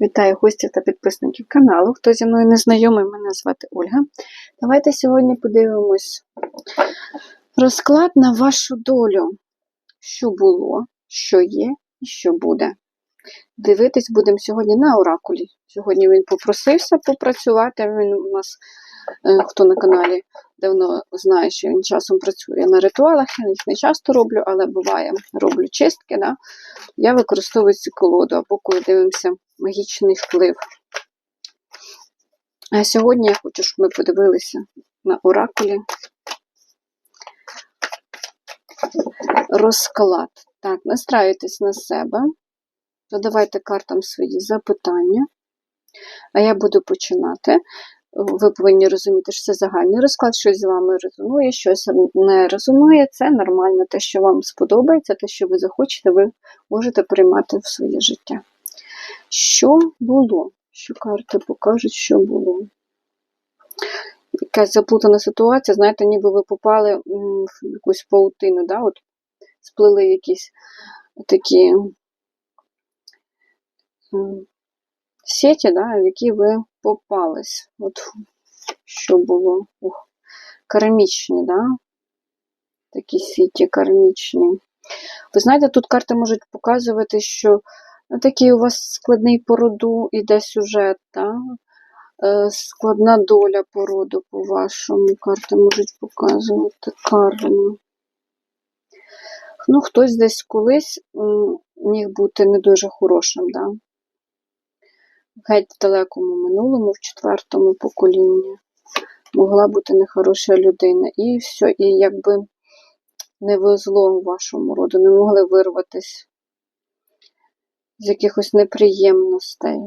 Вітаю гостів та підписників каналу. Хто зі мною не знайомий, мене звати Ольга. Давайте сьогодні подивимось розклад на вашу долю. Що було, що є і що буде. Дивитись будемо сьогодні на оракулі. Сьогодні він попросився попрацювати. Він у нас, е, хто на каналі давно знає, що він часом працює на ритуалах. Я їх не часто роблю, але буває, роблю чистки. Да? Я використовую цю колоду, або коли дивимося магічний вплив. А сьогодні я хочу, щоб ми подивилися на оракулі. Розклад. Так, настраюйтесь на себе. Задавайте картам свої запитання. А я буду починати. Ви повинні розуміти, що це загальний розклад, щось з вами резонує, щось не резонує. Це нормально. Те, що вам сподобається, те, що ви захочете, ви можете приймати в своє життя. Що було? Що карти покажуть, що було? Якась заплутана ситуація, знаєте, ніби ви попали в якусь паутину, да? От сплили якісь такі сеті, да, в які ви попались. От що було? Ух, Кармічні, да? такі сіті кармічні. Ви знаєте, тут карти можуть показувати, що такий у вас складний породу іде сюжет, да? Е, складна доля породу по вашому. Карти можуть показувати карму. Ну, хтось десь колись міг бути не дуже хорошим, да? Геть в далекому минулому, в четвертому поколінні. Могла бути нехороша людина. І все, і якби не везло вашому роду, не могли вирватися з якихось неприємностей.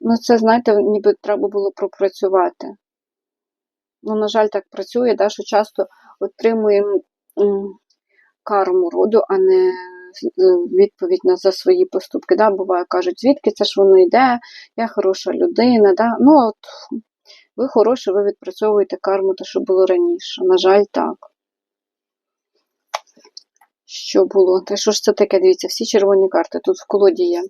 Ну, це, знаєте, ніби треба було пропрацювати. Ну, на жаль, так працює, да, що часто отримуємо карму роду, а не відповідь на за свої поступки. Да? Буває, кажуть, звідки це ж воно йде, я хороша людина. Да? Ну, от ви хороші, ви відпрацьовуєте карму, те, що було раніше. На жаль, так. Що було? Та що ж це таке? Дивіться, всі червоні карти. Тут в колоді є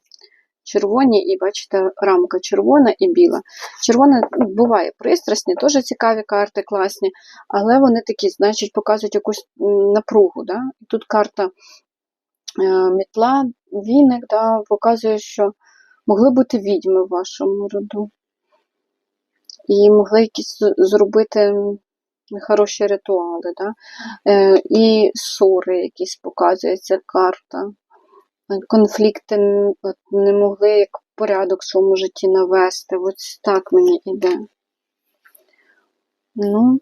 червоні, і бачите, рамка червона і біла. Червона ну, буває пристрасні, теж цікаві карти, класні, але вони такі, значить, показують якусь напругу. Да? Тут карта Е, мітла, віник, да, показує, що могли бути відьми в вашому роду. І могли якісь зробити нехороші ритуали. Да? Е, і ссори якісь показує ця карта. Конфлікти не могли як порядок в своєму житті навести. Ось так мені йде. Ну,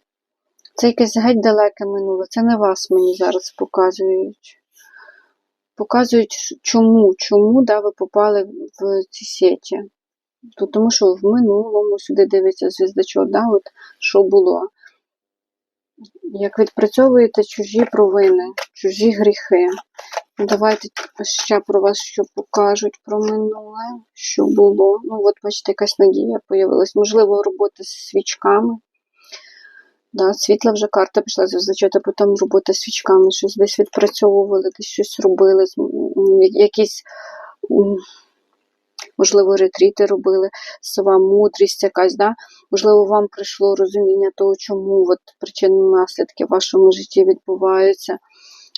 це якесь геть далеке минуле. Це не вас мені зараз показують показують, чому чому да, ви попали в ці сеті. Тому що в минулому сюди дивиться звіздачок, да, от що було. Як відпрацьовуєте чужі провини, чужі гріхи. Ну, давайте ще про вас що покажуть про минуле, що було. Ну, от, бачите, якась надія з'явилась. Можливо, робота з свічками. Да, Світла вже карта пішла зачати, потім робота свічками, щось десь відпрацьовували, десь щось робили, якісь, можливо, ретріти робили, сова мудрість якась, да? можливо, вам прийшло розуміння того, чому от причини наслідки в вашому житті відбуваються,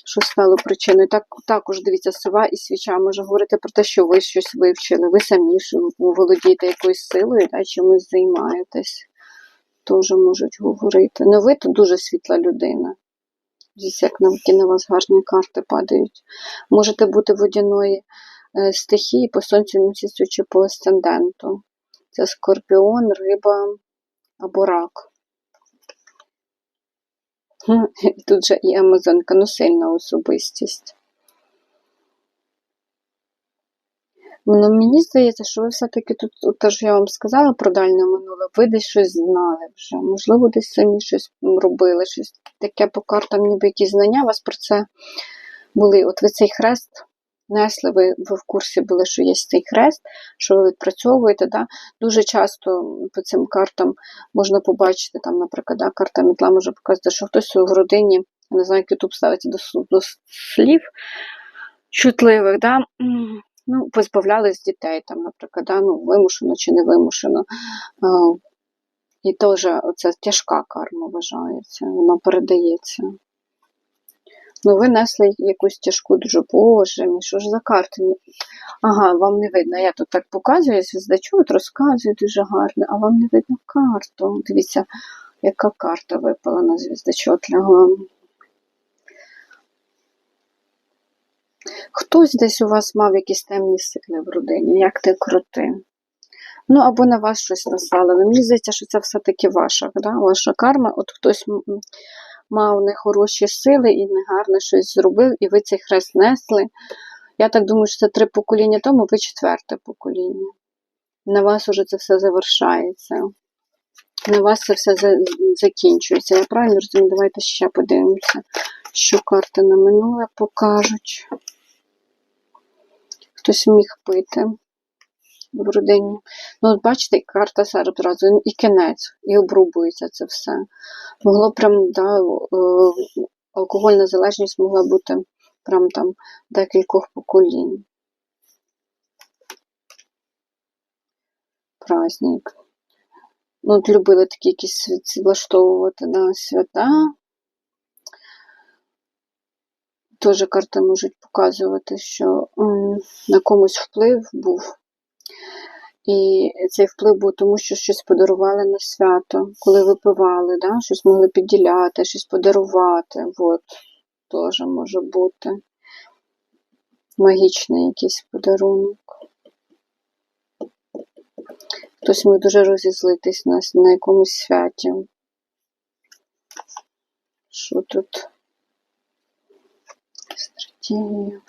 що стало причиною. Так, Також дивіться, сова і свіча може говорити про те, що ви щось вивчили, ви самі володієте якоюсь силою, да, чимось займаєтесь теж можуть говорити. Ну, ви тут дуже світла людина. Десь як на вас гарні карти падають. Можете бути водяної е, стихії по сонцю місяцю чи по асценденту. Це скорпіон, риба або рак. Тут же і Амазонка, ну сильна особистість. Ну, Мені здається, що ви все-таки тут, те, що я вам сказала про дальне минуле, ви десь щось знали вже. Можливо, десь самі щось робили, щось таке по картам, ніби якісь знання у вас про це були. От ви цей хрест несли, ви, ви в курсі були, що є цей хрест, що ви відпрацьовуєте. Да? Дуже часто по цим картам можна побачити, там, наприклад, да, карта мітла може показати, що хтось у родині, не знаю, як YouTube ставиться до, до слів чутливих. Да? Ну, позбавлялись дітей, там, наприклад, да, ну, вимушено чи не вимушено. І теж це тяжка карма вважається, вона передається. Ну, ви несли якусь тяжку дуже, боже мій, що ж за карти? Ага, вам не видно. Я тут так показую, звіздачу, от розказую дуже гарно, а вам не видно карту. Дивіться, яка карта випала на звіздачок лягла. Хтось десь у вас мав якісь темні сили в родині, як ти крути. Ну, або на вас щось наслали. Ну, мені здається, що це все-таки ваша, да? ваша карма. От хтось мав нехороші сили і негарне щось зробив, і ви цей хрест несли. Я так думаю, що це три покоління тому, ви четверте покоління. На вас уже це все завершається. На вас це все за- закінчується. Я правильно розумію? Давайте ще подивимося, що карти на минуле покажуть. Хтось міг пити в родині. Ну, от бачите, карта зараз одразу і кінець, і обрубується це все. Могло прям, да, е, алкогольна залежність могла бути прям там декількох поколінь. Праздник. Ну, от любили такі якісь влаштовувати да, свята. Теж карти можуть показувати, що на комусь вплив був. І цей вплив був тому, що щось подарували на свято, коли випивали, да? щось могли підділяти, щось подарувати. От, теж може бути. Магічний якийсь подарунок. Хтось міг дуже розізлитись на, на якомусь святі. Що тут? Стратегія.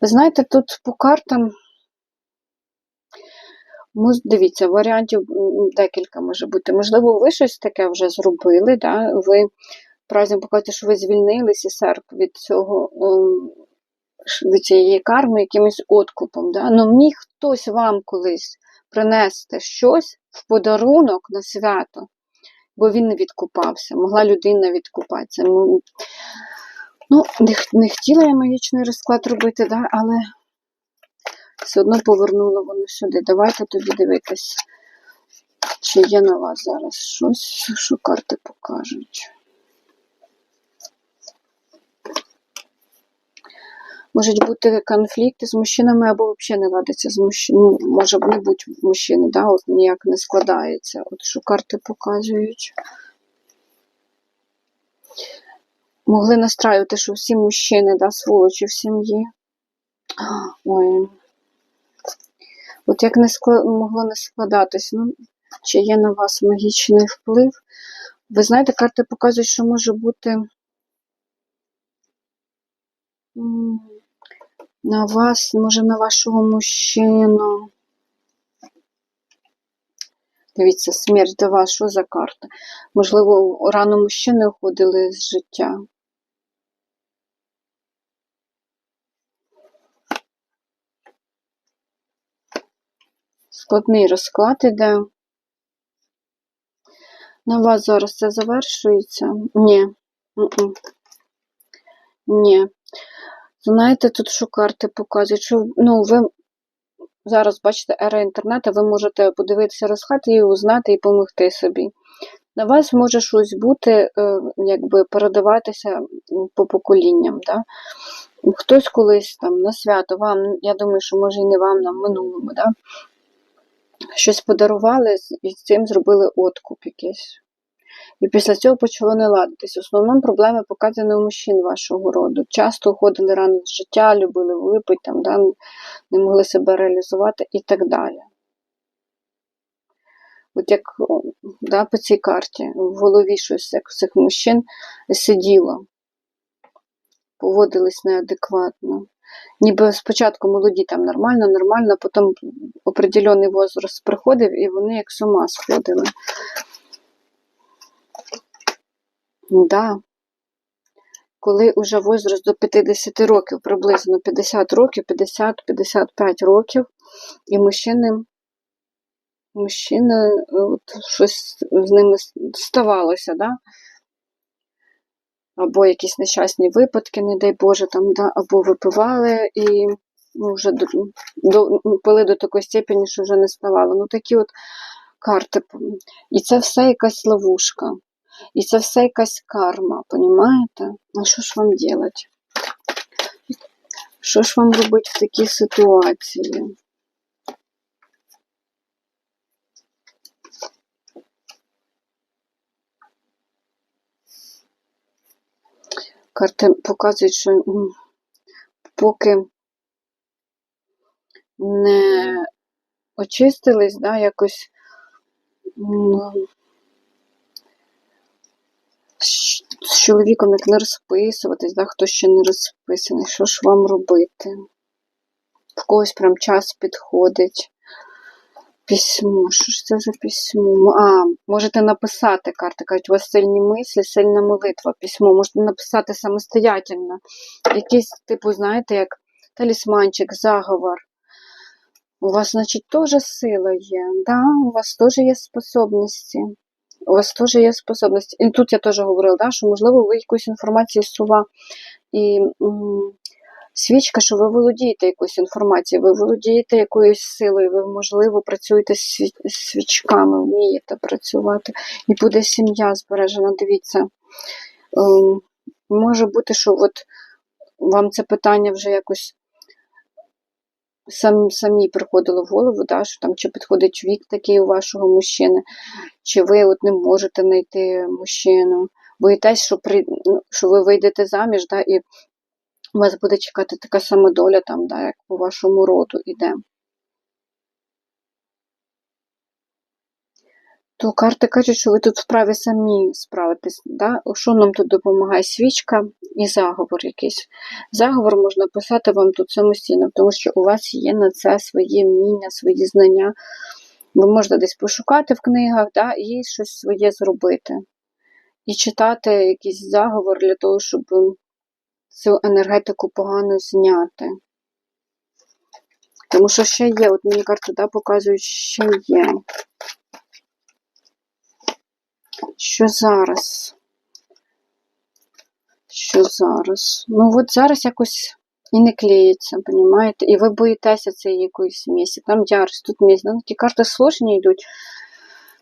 Ви знаєте, тут по картам. Дивіться, варіантів декілька може бути. Можливо, ви щось таке вже зробили, да? ви праздник покажете, що ви звільнилися серп від цього ем, від цієї карми якимось откупом. Да? Ну, міг хтось вам колись принести щось в подарунок на свято, бо він не відкупався. Могла людина відкупатися. Ну, не, не хотіла я магічний розклад робити, да? але все одно повернуло воно сюди. Давайте тоді дивитись, чи є на вас зараз щось, що карти покажуть. Можуть бути конфлікти з мужчинами або взагалі не ладиться з мужчинами. Ну, може не в мужчини, да? от ніяк не складається. От що карти показують. Могли настраювати, що всі мужчини, да, сволочі в сім'ї. Ой. От як не скла... могло не складатись, ну, чи є на вас магічний вплив? Ви знаєте, карти показують, що може бути на вас, може, на вашого мужчину. Дивіться, смерть до вас, що за карта? Можливо, рано мужчини уходили з життя. Складний розклад іде. На вас зараз це завершується? Ні. Ні. Знаєте, тут що карти показують, що ну, ви зараз бачите ера інтернету, ви можете подивитися розклад і узнати і допомогти собі. На вас може щось бути, е, якби передаватися по поколінням. Да? Хтось колись там на свято вам, я думаю, що може і не вам, на минулому, да? Щось подарували і з цим зробили откуп якийсь. І після цього почало не ладитись. В основному проблеми показані у мужчин вашого роду. Часто уходили рано з життя, любили випити, там, да, не могли себе реалізувати і так далі. От як да, по цій карті в голові щось як цих мужчин сиділо, поводились неадекватно. Ніби спочатку молоді там нормально, нормально, потім определений возраст приходив, і вони як з ума сходили. Да. Коли вже возраст до 50 років, приблизно 50 років, 50-55 років, і мужчини, мужчини, от, щось з ними ставалося, да? Або якісь нещасні випадки, не дай Боже, там, да? або випивали і ну, вже до, до, пили до такої степені, що вже не ставало. Ну такі от карти. І це все якась ловушка. І це все якась карма, понімаєте? А що ж вам робити? Що ж вам робити в такій ситуації? Карти показують, що поки не очистились, да, якось з чоловіком як не розписуватись, да, хто ще не розписаний, що ж вам робити? В когось прям час підходить. Письмо, що ж це за письмо? А, можете написати карти, кажуть, у вас сильні мислі, сильна молитва, письмо. Можете написати самостоятельно. Якийсь, типу, знаєте, як талісманчик, заговор. У вас, значить, теж сила є. Да? У вас теж є способності. У вас теж є способності. І тут я теж говорила, да, що, можливо, ви якусь інформацію сува і м, свічка, що ви володієте якоюсь інформацією, ви володієте якоюсь силою, ви, можливо, працюєте з свічками, вмієте працювати. І буде сім'я збережена. Дивіться. Ем, Може бути, що от вам це питання вже якось сам, самі приходило в голову, да, що там чи підходить вік такий у вашого мужчини, чи ви от не можете знайти мужчину. Боїтесь, що, при, ну, що ви вийдете заміж, да, і вас буде чекати така сама доля, там, да, як по вашому роду іде. То карти кажуть, що ви тут вправі самі справитись. Да? Що нам тут допомагає? Свічка і заговор якийсь. Заговор можна писати вам тут самостійно, тому що у вас є на це свої вміння, свої знання. Ви можете десь пошукати в книгах да? і щось своє зробити. І читати якийсь заговор для того, щоб цю енергетику погано зняти. Тому що ще є, от мені карти да, показують, ще є. Що зараз? Що зараз? Ну, от зараз якось і не клеїться, понімаєте? І ви боїтеся цієї якоїсь місці. Там ярость, тут місць. Ну, ті карти сложні йдуть.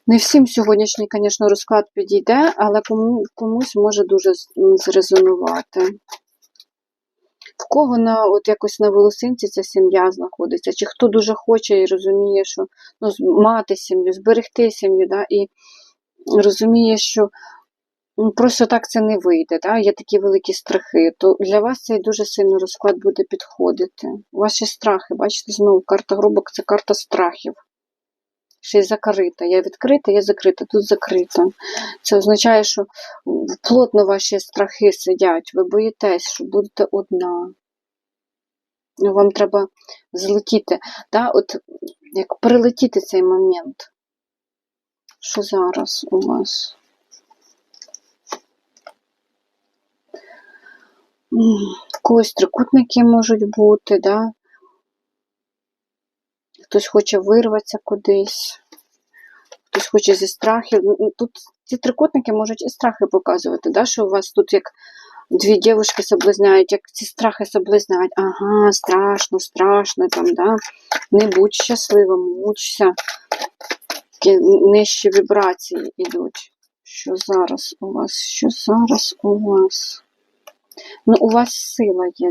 Не всім сьогоднішній, звісно, розклад підійде, але кому, комусь може дуже зрезонувати. В кого на от якось на волосинці ця сім'я знаходиться, чи хто дуже хоче і розуміє, що ну, мати сім'ю, зберегти сім'ю, да, і розуміє, що ну, просто так це не вийде, да, є такі великі страхи, то для вас цей дуже сильно розклад буде підходити. Ваші страхи, бачите, знову карта грубок це карта страхів. Ще й закрита. Я відкрита, я закрита, тут закрита. Це означає, що плотно ваші страхи сидять, ви боїтесь, що будете одна. Ну, Вам треба злетіти. Да? От як прилетіти цей момент. Що зараз у вас? В когось трикутники можуть бути, да? Хтось хоче вирватися кудись, хтось хоче зі страхів. Тут ці трикутники можуть і страхи показувати, да? що у вас тут як дві дівчинки соблазняють, як ці страхи соблазняють. Ага, страшно, страшно там, да? не будь щасливим, мучся. Такі нижчі вібрації йдуть. Що зараз у вас? Що зараз у вас? Ну, у вас сила є,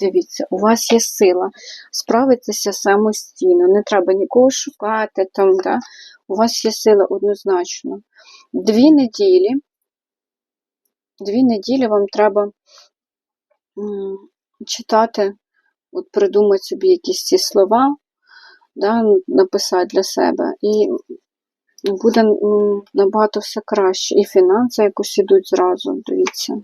дивіться, у вас є сила справитися самостійно. Не треба нікого шукати там, да? У вас є сила однозначно. Дві неділі, дві неділі вам треба читати, от придумати собі якісь ці слова, да, написати для себе. І буде набагато все краще. І фінанси якось ідуть зразу, дивіться.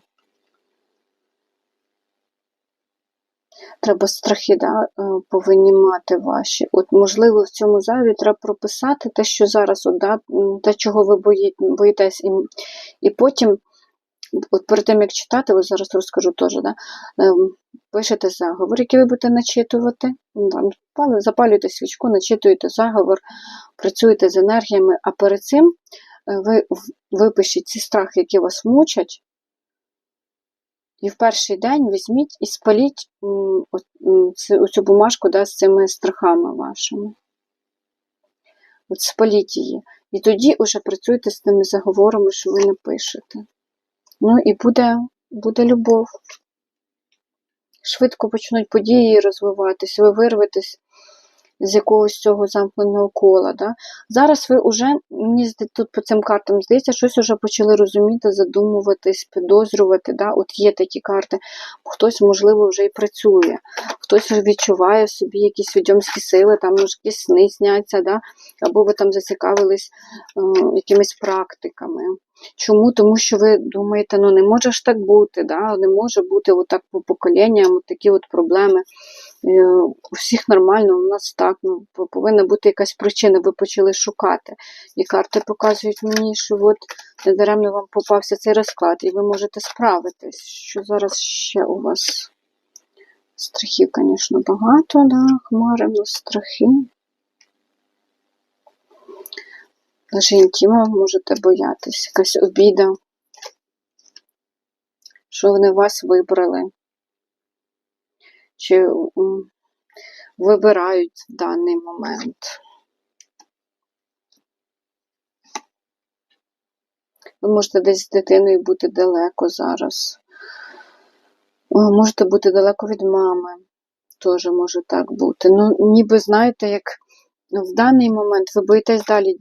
Треба страхи да, е, повинні мати ваші. От, можливо, в цьому зайві треба прописати те, що зараз, от, да, те, чого ви бої- боїтесь, і, і потім, от перед тим, як читати, ось зараз розкажу теж, да, ем, пишете заговор, який ви будете начитувати, запалюєте свічку, начитуєте заговор, працюєте з енергіями, а перед цим е, ви випишіть ці страхи, які вас мучать, І в перший день візьміть і спаліть оцю бумажку да, з цими страхами вашими. От спаліть її. І тоді вже працюйте з тими заговорами, що ви напишете. Ну і буде, буде любов. Швидко почнуть події розвиватись, ви вирветесь з якогось цього замкненого кола. Да? Зараз ви вже, мені тут по цим картам здається, щось вже почали розуміти, задумуватись, підозрювати. Да? От є такі карти, хтось, можливо, вже і працює, хтось відчуває собі якісь відьомські сили, там може якісь сни сняться, да? або ви там зацікавились е, якимись практиками. Чому? Тому що ви думаєте, ну не може ж так бути, да? не може бути отак по поколінням, такі от проблеми. Е, У всіх нормально, у нас так, ну, повинна бути якась причина, ви почали шукати. І карти показують мені, що от недаремно вам попався цей розклад, і ви можете справитись. Що зараз ще у вас? Страхів, звісно, багато, да? хмари, страхи. Навіть інтима можете боятись, якась обіда, що вони вас вибрали. Чи вибирають в даний момент. Ви можете десь з дитиною бути далеко зараз. Можете бути далеко від мами. Теж може так бути. Ну, ніби знаєте, як в даний момент ви боїтесь далі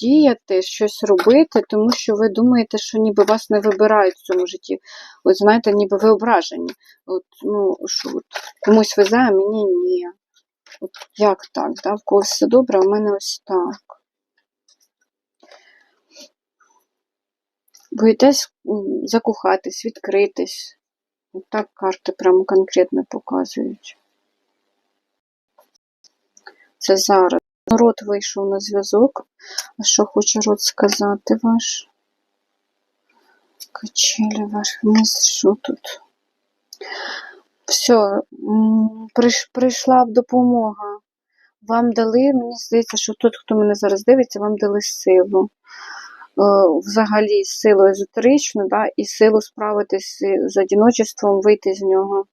діяти, щось робити, тому що ви думаєте, що ніби вас не вибирають в цьому житті. От знаєте, ніби ви ображені. От, ну, що от, комусь везе, а мені ні. От як так? Да? В когось все добре, а в мене ось так. Боїтесь закохатись, відкритись. От так карти прямо конкретно показують. Це зараз. Рот вийшов на зв'язок. А що хоче рот сказати ваш? Качелі ваш вниз, що тут? Все, прийшла допомога. Вам дали, мені здається, що тут, хто мене зараз дивиться, вам дали силу. Е, Взагалі силу езотеричну, да, і силу справитись з одиночеством, вийти з нього.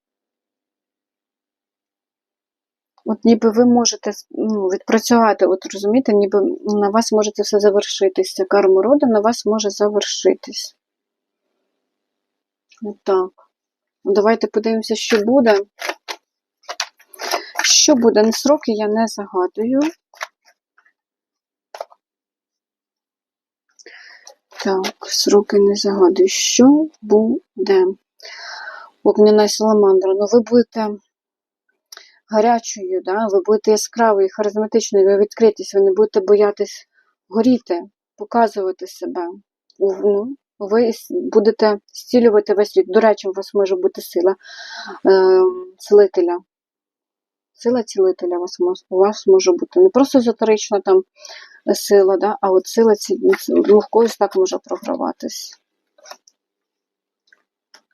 От ніби ви можете ну, відпрацювати, от розумієте, ніби на вас може це все завершитись. Ця карма роду на вас може завершитись. Отак. Ну, Давайте подивимося, що буде. Що буде? На сроки я не загадую. Так, сроки не загадую. Що буде? Огняна саламандра. Ну, ви будете гарячою, да? ви будете яскравою, харизматичною, ви відкритесь, ви не будете боятись горіти, показувати себе. Ну, ви будете зцілювати весь світ. До речі, у вас може бути сила е, цілителя. Сила цілителя вас, у вас може бути не просто езотерична там сила, да? а от сила ці, ну, так може програватись.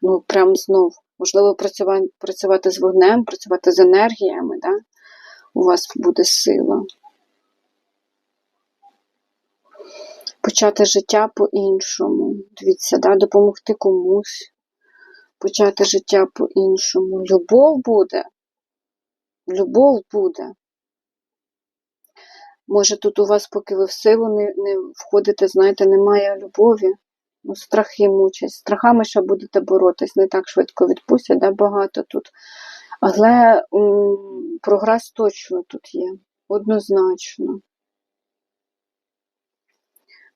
Ну, прям знов. Можливо, працювати, з вогнем, працювати з енергіями, да? у вас буде сила. Почати життя по-іншому. Дивіться, да? допомогти комусь. Почати життя по-іншому. Любов буде. Любов буде. Може, тут у вас, поки ви в силу не, не входите, знаєте, немає любові. Ну, страхи мучать. Страхами ще будете боротись, не так швидко відпустять, да, багато тут. Але м, прогрес точно тут є. Однозначно.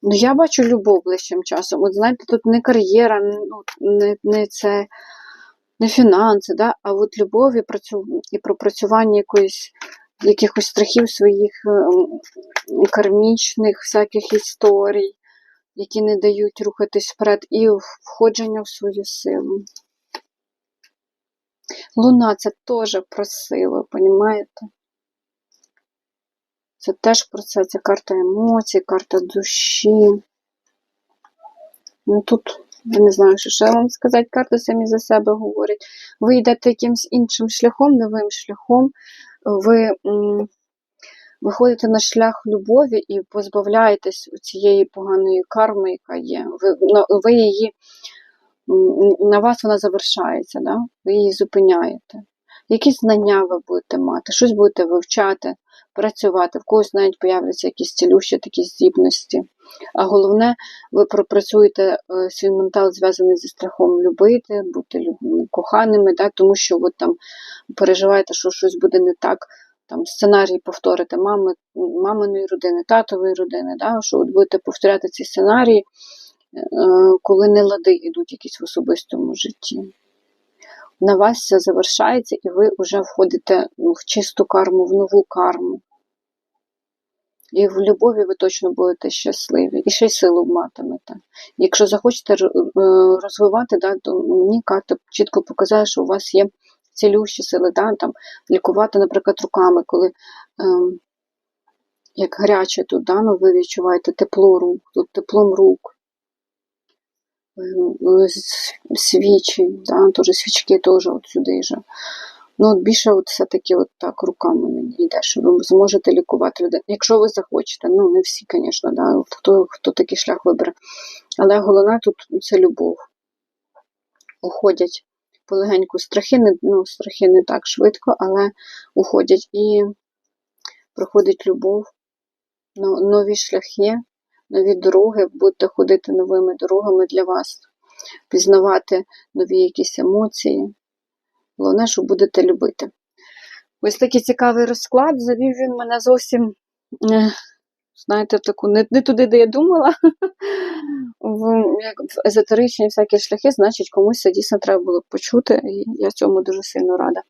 Ну, я бачу любов ближчим часом. От знаєте, тут не кар'єра, ну, не, не це, не фінанси, да? а от любов і, працю, і пропрацювання якоїсь, якихось страхів своїх ем, кармічних всяких історій, які не дають рухатись вперед, і входження в свою силу. Луна це теж про силу, понімаєте? Це теж про це, це карта емоцій, карта душі. Ну тут, я не знаю, що ще вам сказати, карти самі за себе говорять. Ви йдете якимось іншим шляхом, новим шляхом, ви виходите на шлях любові і позбавляєтесь цієї поганої карми, яка є. Ви, ви її на вас вона завершається, да? ви її зупиняєте. Які знання ви будете мати, щось будете вивчати, працювати, в когось навіть появляться якісь цілющі такі здібності. А головне, ви пропрацюєте е, свій ментал, зв'язаний зі страхом любити, бути коханими, да? тому що ви там переживаєте, що щось буде не так. Там сценарій повторите мами, маминої родини, татової родини, да? що от будете повторяти ці сценарії, е, коли не лади йдуть якісь в особистому житті. На вас все завершається, і ви вже входите ну, в чисту карму, в нову карму. І в любові ви точно будете щасливі, і ще й силу матимете. Якщо захочете е, розвивати, да, то мені карта чітко показає, що у вас є цілющі сили, да, там, лікувати, наприклад, руками, коли ем, як гаряче тут, да, ну, ви відчуваєте тепло рук, тут теплом рук. Ем, е, Свічі, да, теж свічки теж от сюди же. Ну, от більше от все-таки от так руками мені йде, що ви зможете лікувати людей. Якщо ви захочете, ну не всі, звісно, да, хто, хто такий шлях вибере. Але головне тут це любов. Уходять полегеньку страхи, не, ну, страхи не так швидко, але уходять і проходить любов, но- нові шляхи, нові дороги, будете ходити новими дорогами для вас, пізнавати нові якісь емоції. Головне, що будете любити. Ось такий цікавий розклад. Завів він мене зовсім, е, знаєте, таку не, не туди, де я думала. В, як в езотеричні всякі шляхи, значить, комусь це дійсно треба було почути, і я цьому дуже сильно рада.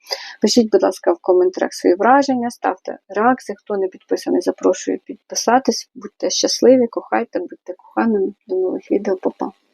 Пишіть, будь ласка, в коментарях свої враження, ставте реакції. Хто не підписаний, запрошую підписатись. Будьте щасливі, кохайте, будьте коханими. До нових відео, Па-па.